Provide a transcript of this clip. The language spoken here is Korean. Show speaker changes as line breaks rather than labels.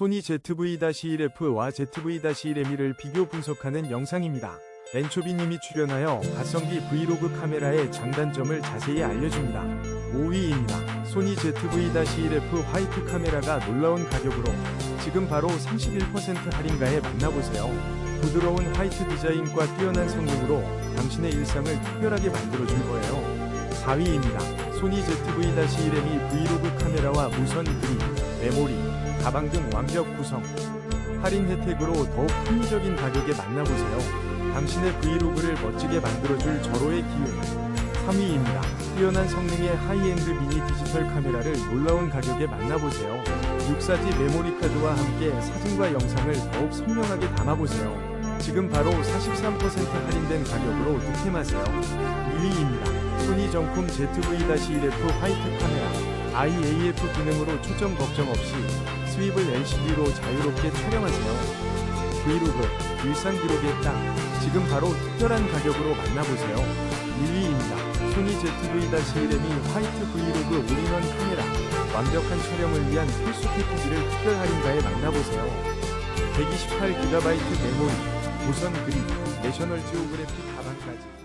소니 ZV-1F와 ZV-1M을 비교 분석하는 영상입니다. 엔초비님이 출연하여 가성비 브이로그 카메라의 장단점을 자세히 알려줍니다. 5위입니다. 소니 ZV-1F 화이트 카메라가 놀라운 가격으로 지금 바로 31% 할인가에 만나보세요. 부드러운 화이트 디자인과 뛰어난 성능으로 당신의 일상을 특별하게 만들어줄 거예요. 4위입니다. 소니 ZV-1M이 브이로그 카메라와 무선 그림, 메모리, 가방 등 완벽 구성. 할인 혜택으로 더욱 합리적인 가격에 만나보세요. 당신의 브이로그를 멋지게 만들어줄 절호의 기회. 3위입니다. 뛰어난 성능의 하이엔드 미니 디지털 카메라를 놀라운 가격에 만나보세요. 6사지 메모리 카드와 함께 사진과 영상을 더욱 선명하게 담아보세요. 지금 바로 43% 할인된 가격으로 득템하세요. 2위입니다. 소니 정품 ZV-1F 화이트 카메라 IAF 기능으로 초점 걱정 없이 스윕을 LCD로 자유롭게 촬영하세요. 브이로그, 일상 기록에 딱 지금 바로 특별한 가격으로 만나보세요. 1위입니다. 소니 ZV-1M이 화이트 브이로그 올인원 카메라 완벽한 촬영을 위한 필수 패키지를 특별 할인가에 만나보세요. 128GB 메모리, 무선 그립, 내셔널 지오그래픽 가방까지